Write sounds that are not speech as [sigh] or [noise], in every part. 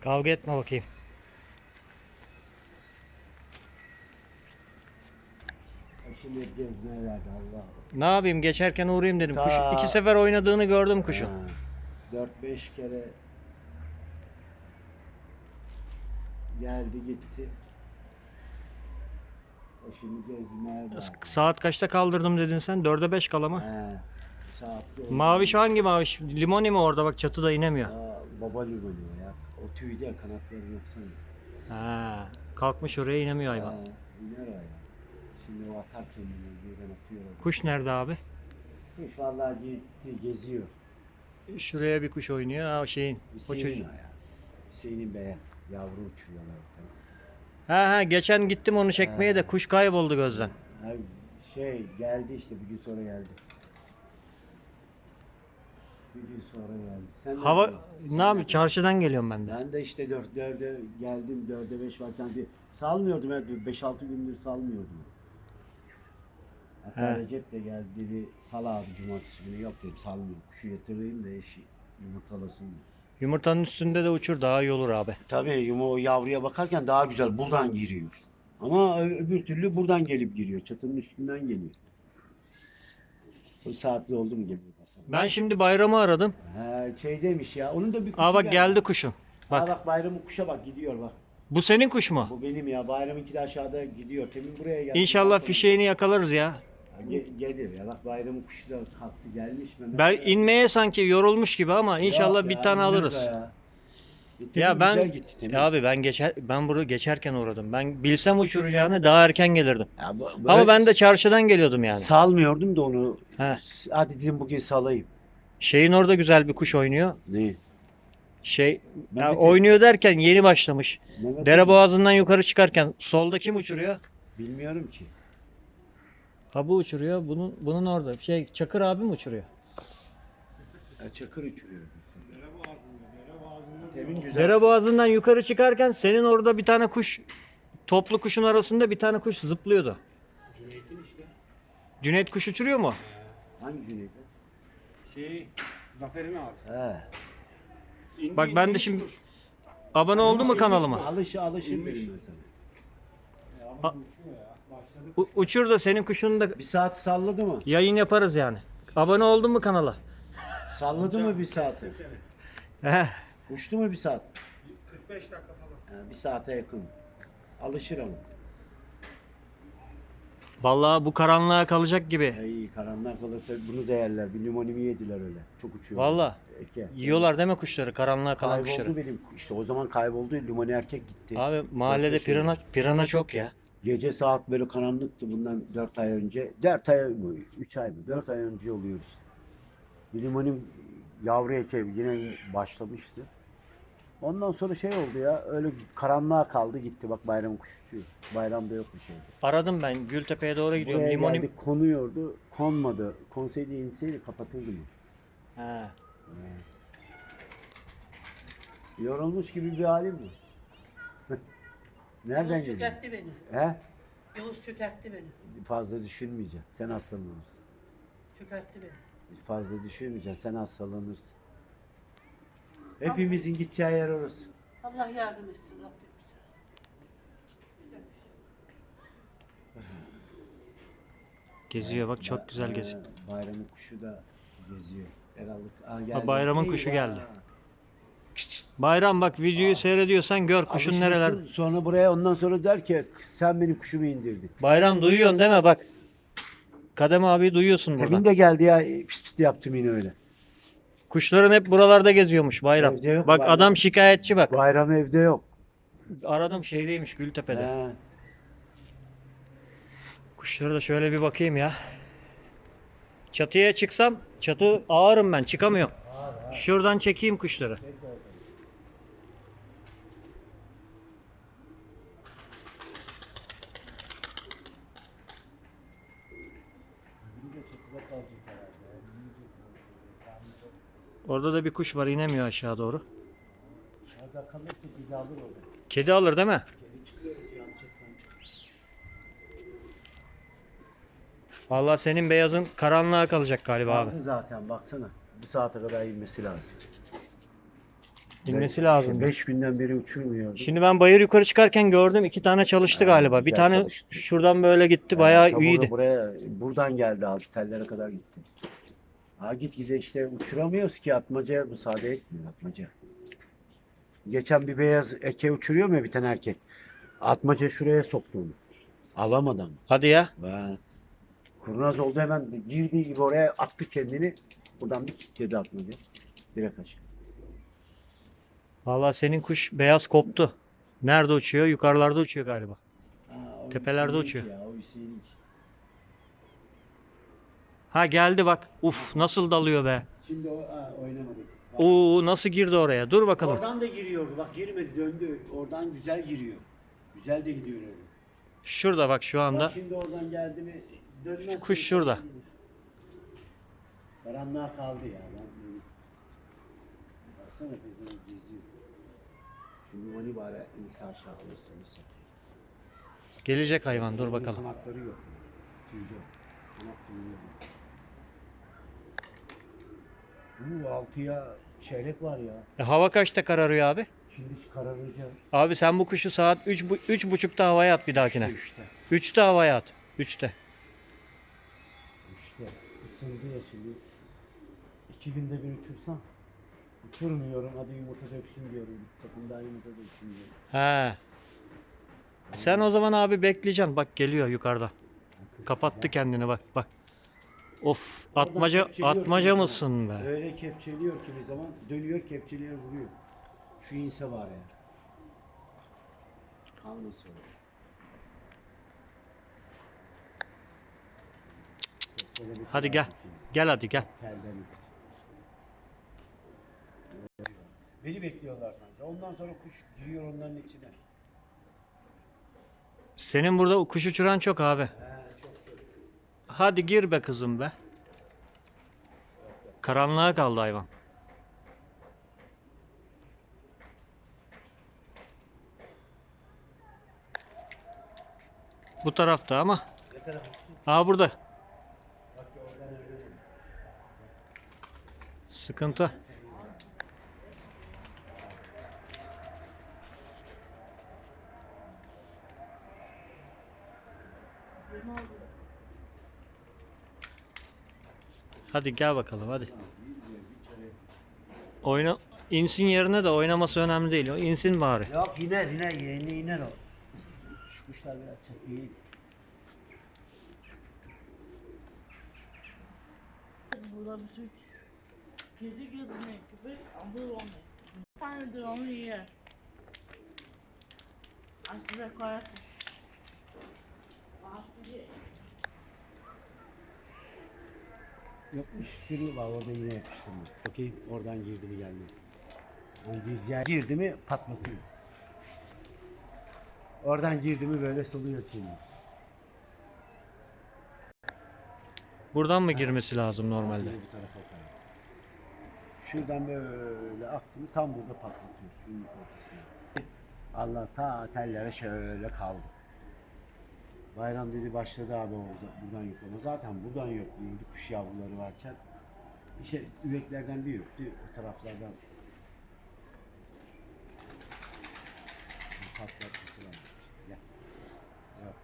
Kavga etme bakayım. Şimdi gezmeye verdi. Ne yapayım geçerken uğrayayım dedim. Kuş Ta- iki sefer oynadığını gördüm kuşun. 4-5 kere geldi gitti. O şimdi gezmeye verdi. Saat kaçta kaldırdım dedin sen? Dörde beş kala mı? He. Saat oldu. Maviş hangi maviş? Limoni mi orada bak çatıda inemiyor. Aa, baba limonu ya. O tüyde kanatlarını yapsana. Ha, kalkmış oraya inemiyor hayvan. Ha, iner ya. Şimdi o atar kendini birden atıyor. orada. Kuş nerede abi? Kuş vallahi gitti geziyor. Şuraya bir kuş oynuyor. Ha, o şeyin. O Hüseyin çocuk. o ya. Hüseyin'in beyaz. Yavru uçuruyorlar. Ha ha geçen gittim onu çekmeye de kuş kayboldu gözden. Ha, şey geldi işte bir gün sonra geldi. Bir gün sonra geldi. Sen Hava ne yapayım? Çarşıdan geliyorum ben de. Ben de işte 4 4'e geldim 4'e 5 varken bir salmıyordum ya 5 6 gündür salmıyordum. Hatta He. Recep de geldi dedi sal abi cumartesi günü yok dedim salmıyorum. Kuşu yatırayım da eşi yumurtalasın. diye. Yumurtanın üstünde de uçur daha iyi olur abi. Tabii yuma o yavruya bakarken daha güzel buradan giriyor. Ama ö- öbür türlü buradan gelip giriyor. Çatının üstünden geliyor. Bu saatli oldu mu geliyor. Ben şimdi bayramı aradım. He, şey demiş ya. Onun da bir kuşu Aa bak geldi kuşun. Bak. Bak. bak bayramın kuşa bak gidiyor bak. Bu senin kuş mu? Bu benim ya. Bayramınki de aşağıda gidiyor. Temin buraya geldi. İnşallah fişeğini yakalarız ya. ge- gelir ya. Bak bayramın kuşu da kalktı gelmiş. Ben ya. inmeye sanki yorulmuş gibi ama inşallah bir ya, tane alırız. o Ya, ben güzel gitti, ya abi ben geçer ben burada geçerken uğradım. Ben bilsem uçuracağını daha erken gelirdim. Ya bu- Ama ben de çarşıdan geliyordum yani. salmıyordum da onu. He. Hadi dedim bugün salayım. Şeyin orada güzel bir kuş oynuyor. Ne? Şey ya oynuyor derken yeni başlamış. Mehmet Dere boğazından yukarı çıkarken solda kim uçuruyor? Bilmiyorum ki. Ha bu uçuruyor. Bunun bunun orada. Şey Çakır abi mi uçuruyor? Ya çakır uçuruyor. Temin güzel. Dere boğazından yukarı çıkarken senin orada bir tane kuş toplu kuşun arasında bir tane kuş zıplıyordu. Cüneyt'in işte. Cüneyt kuş uçuruyor mu? Hangi Cüneyt? Şey, Zafer'in abisi. He. İndi, Bak ben de şimdi- kuş. Abone oldu mu kanalıma? Alışı alışı İnmiş. dedim ben sana. Ya, A- ama uçuyor ya. Başladık. U- uçur da senin kuşunu da Bir saat salladı mı? yayın yaparız yani. Abone oldun mu kanala? Salladı mı bir saati? Heh. Uçtu mu bir saat? 45 dakika falan. Ha, bir saate yakın. Alışır ama. Vallahi bu karanlığa kalacak gibi. Ay karanlık kalırsa bunu da yerler. Bir limonimi yediler öyle. Çok uçuyor. Vallahi. Eke. Yiyorlar değil mi kuşları? Karanlığa kalan Kayboldu kuşları. benim. İşte o zaman kayboldu. Limoni erkek gitti. Abi mahallede Dört beş pirana, pirana çok ya. Gece saat böyle karanlıktı bundan 4 ay önce. 4 ay mı? 3 ay mı? 4 ay önce oluyor işte. Bir limonim yavruya şey yine başlamıştı. Ondan sonra şey oldu ya öyle karanlığa kaldı gitti bak bayram kuş uçuyor. Bayramda yok bir şey. Aradım ben Gültepe'ye doğru gidiyorum. Buraya Limonim. geldi konuyordu konmadı. Konseyde inseydi kapatırdı mı? He. Yorulmuş gibi bir halim mi? [laughs] Nereden Yavuz geliyor? çökertti beni. He? Yavuz çökertti beni. Fazla düşünmeyeceksin. Sen hastalanırsın. Çökertti beni. Fazla düşünmeyeceksin. Sen hastalanırsın. Hepimizin gideceği yer orası. Allah yardım etsin Rabbim. Geziyor bak çok güzel geziyor. Bayramın kuşu da geziyor. Eralık. Aa, geldi. Ha, bayramın Eyvah. kuşu geldi. Bayram bak videoyu seyrediyorsan gör kuşun nereler. Sonra buraya ondan sonra der ki sen benim kuşumu indirdin. Bayram duyuyorsun değil mi bak. Kadem abi duyuyorsun buradan. de geldi ya pis pis de yaptım yine öyle. Kuşların hep buralarda geziyormuş Bayram. Evde yok Bak Bayram. adam şikayetçi bak. Bayram evde yok. Aradım şeydeymiş Gültepe'de. He. Kuşlara da şöyle bir bakayım ya. Çatıya çıksam çatı ağırım ben çıkamıyorum. Şuradan çekeyim kuşları. Orada da bir kuş var inemiyor aşağı doğru. Orada kalırsa bizi alır orada. Kedi alır değil mi? Vallahi senin beyazın karanlığa kalacak galiba abi. Zaten baksana. Bu saate kadar inmesi lazım. İnmesi lazım. 5 günden beri uçurmuyordu. Şimdi ben bayır yukarı çıkarken gördüm iki tane çalıştı Ha, galiba. Bir güzel tane çalıştı. şuradan böyle gitti bayağı tam iyiydi. Buraya, buradan geldi abi tellere kadar gitti. Ha git gide işte uçuramıyoruz ki atmacaya müsaade etmiyor atmaca. Geçen bir beyaz eke uçuruyor mu bir tane erkek? Atmaca şuraya soktu onu. Alamadan. Hadi ya. Ve kurnaz oldu hemen girdiği gibi oraya attı kendini. Buradan bir kilitledi atmaca. Direkt aşağı. Vallahi senin kuş beyaz koptu. Nerede uçuyor? Yukarılarda uçuyor galiba. Ha, Tepelerde uçuyor. Ya, o Hüseyin. Ha geldi bak. Uf nasıl dalıyor be. Şimdi o, ha, oynamadık. Bak. Oo nasıl girdi oraya? Dur bakalım. Oradan da giriyordu. Bak girmedi döndü. Oradan güzel giriyor. Güzel de gidiyor öyle. Şurada bak şu anda. Bak şimdi oradan geldi mi dönmez. Kuş şurada. Karanlığa kaldı ya. Lan. Baksana pezevenk geziyor. Şimdi mani bari insan aşağı alırsa insan. Gelecek hayvan dur bakalım. Kanatları yok. Tüylü. Kanat tüylü. Bu altıya çeyrek var ya. E, hava kaçta kararıyor abi? Şimdi kararacak. Abi sen bu kuşu saat 3 üç buçukta havaya at bir dahakine. Üçte. 3'te havaya at. 3'te. İşte ısındı ya şimdi. İki günde bir uçursam uçurmuyorum hadi yumurta döksün diyorum. Sakın daha yumurta döksün diyorum. He. Sen o zaman abi bekleyeceksin. Bak geliyor yukarıda. Kapattı kendini bak bak. Of atmaca kepçeliyor atmaca kimi mısın be? Öyle kepçeliyor kimi zaman dönüyor kepçeliyor vuruyor. Şu inse var ya. Kalması var. Kepçelemesi Hadi gel. şimdi. Gel hadi gel. Telden üstü. Beni bekliyorlar sanki. Ondan sonra kuş giriyor onların içine. Senin burada kuş uçuran çok abi. He. Hadi gir be kızım be. Karanlığa kaldı hayvan. Bu tarafta ama. Ne? Aa burada. Bak oradan öyle. Sıkıntı. Hadi gel bakalım hadi. Oyna insin yerine de oynaması önemli değil. O insin bari. Yok iner iner yerine iner o. Şu kuşlar biraz çakıyor. Burada bir sürü kedi gözüne köpek alır onu. Bir tane de onu yer. Aşağıya koyarsın. Aferin. Yokmuş biri var orada yine yapıştırmış. Bakayım oradan girdi mi gelmez. Yani girdi, girdi mi patlatıyor. Oradan girdi mi böyle salıyor kendini. Buradan mı girmesi lazım normalde? Yine bu tarafa kayıyor. Şuradan böyle aktı mı tam burada patlatıyor. Allah ta tellere şöyle kaldı. Bayram dedi başladı abi orada buradan yoklama. Zaten buradan yokluyordu kuş yavruları varken. İşte üveklerden bir yoktu o taraflardan. Patlatması var. Gel. Yok.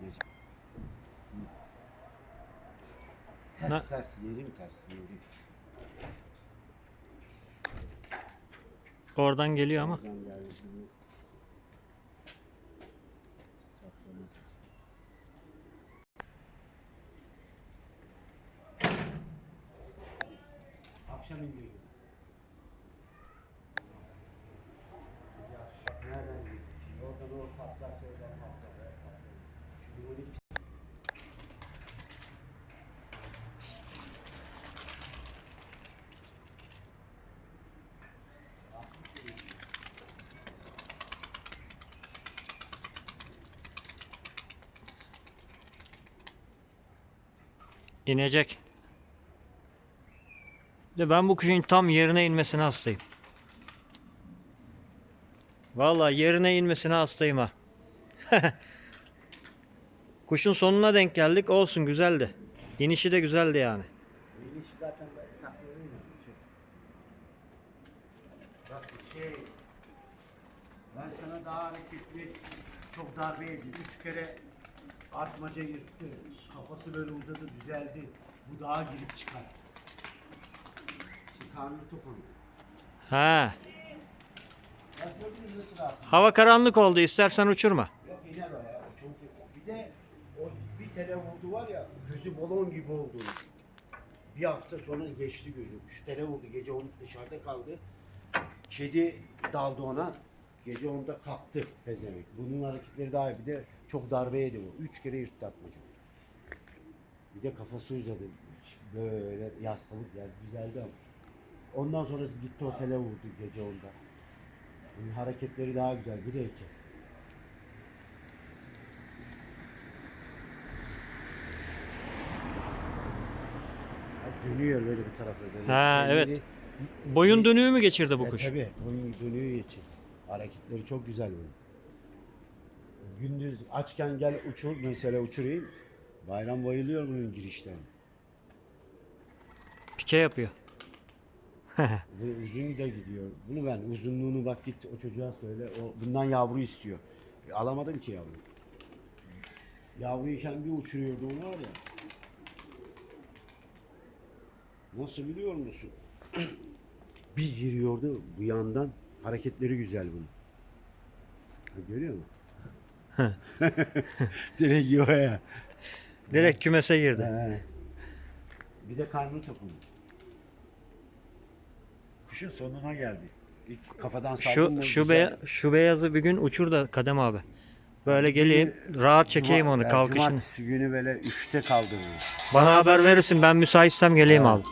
Geç. Na- Ters ters yerim ters yerim. Oradan geliyor ama. Oradan geldi şimdi. Saklanır. Akşam iniyor. Ya bak nereden gidiyor? Oradan o patlarsa oradan patlar. Şu limonu İnecek. De ben bu kuşun tam yerine inmesine hastayım. Vallahi yerine inmesine hastayım ha. [laughs] Kuşun sonuna denk geldik. Olsun güzeldi. İnişi de güzeldi yani. Yeni işi zaten. Şey. Bak şey, ben sana daha hareketli çok darbe yedim. Üç kere atmaca yırttı. Kafası böyle uzadı, düzeldi. Bu daha girip çıkar. Şimdi karnı tok onu. Ha. Bak gördünüz nasıl rahat. Hava karanlık oldu. İstersen uçurma. Yok iner o ya. O çok Bir de o bir tele vurdu var ya gözü balon gibi oldu. Bir hafta sonra geçti gözü. Şu tele vurdu gece onu dışarıda kaldı. Kedi daldı ona. Gece onda kalktı pezevenk. Bunun hareketleri daha iyi. Bir de çok darbe yedi bu. Üç kere yırttı atmaca. Bir de kafası uzadı. Böyle yastalık yani güzeldi ama. Ondan sonra gitti otele vurdu gece onda. Bunun hareketleri daha güzel. Erkek. Bak Dönüyor böyle bir tarafa böyle. Ha, Kendini- evet. Boyun dönüğü mü geçirdi bu E, kuş? tabii boyun dönüyor için. Hareketleri çok güzel bunun. Gündüz açken gel uçur mesela uçurayım. Bayram bayılıyor bunun girişlerine. Pike yapıyor. [laughs] Bu uzun da gidiyor. Bunu ben uzunluğunu bak git o çocuğa söyle. O bundan yavru istiyor. E, alamadım ki yavru. Yavruyken bir uçuruyordu onu var ya. Nasıl biliyor musun? [clears throat] bir giriyordu bu yandan. Hareketleri güzel bunun. Ha, görüyor musun? [laughs] Direkt yuvaya. Direkt kümese girdi. He. Bir de karnı topunun. Kuşun sonuna geldi. İlk kafadan saldın mı Şu şu, güzel. beya- şu beyazı bir gün uçur da Kadem abi. Böyle geleyim rahat çekeyim Cuma- onu e, kalkışını. Cumartesi günü böyle 3'te kaldırıyor. Bana haber verirsin ben müsaitsem geleyim abi.